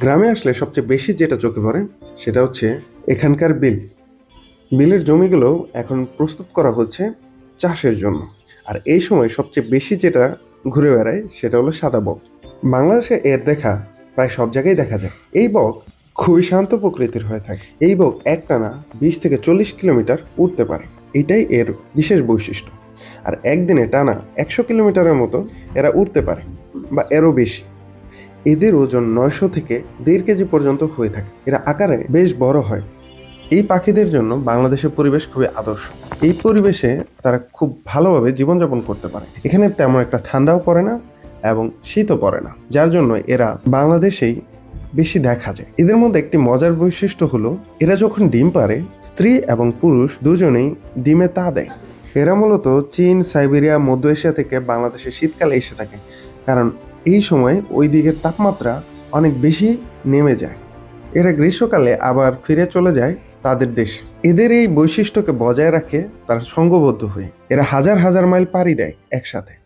গ্রামে আসলে সবচেয়ে বেশি যেটা চোখে পড়ে, সেটা হচ্ছে এখানকার বিল। বিলের জমিগুলো এখন প্রস্তুত করা হচ্ছে চাষের জন্য। আর এই সময় সবচেয়ে বেশি যেটা ঘুরে বেড়ায়, সেটা হলো সাদা বক। বাংলাদেশে এর দেখা প্রায় সব জায়গায় দেখা যায়। এই বক খুবই শান্ত প্রকৃতির হয়ে থাকে। এই বক একটানা বিশ থেকে চল্লিশ কিলোমিটার উঠতে পারে। এটাই এর বিশেষ বৈশিষ্ট্য। আর একদিনে টানা একশো কিলোমিটারের মতো এরা উঠতে পারে, বা এরও বেশি। এদের ওজন নয়শো থেকে দেড় কেজি পর্যন্ত হয়ে থাকে। এরা আকারে বেশ বড় হয়। এই পাখিদের জন্য বাংলাদেশের পরিবেশ খুবই আদর্শ। এই পরিবেশে তারা খুব ভালোভাবে জীবনযাপন করতে পারে। এখানে তেমন একটা ঠান্ডাও পড়ে না এবং শীতও পড়ে না, যার জন্য এরা বাংলাদেশেই বেশি দেখা যায়। এদের মধ্যে একটি মজার বৈশিষ্ট্য হলো, এরা যখন ডিম পারে স্ত্রী এবং পুরুষ দুজনেই ডিমে তা দেয়। এরা মূলত চীন, সাইবেরিয়া, মধ্য এশিয়া থেকে বাংলাদেশে শীতকালে এসে থাকে। কারণ এই সময় ওই দিকের তাপমাত্রা অনেক বেশি নেমে যায়। এরা গ্রীষ্মকালে আবার ফিরে চলে যায় তাদের দেশে। এদের এই বৈশিষ্ট্যকে বজায় রাখে তারা সঙ্গবদ্ধ হয়ে। এরা হাজার হাজার মাইল পাড়ি দেয় একসাথে।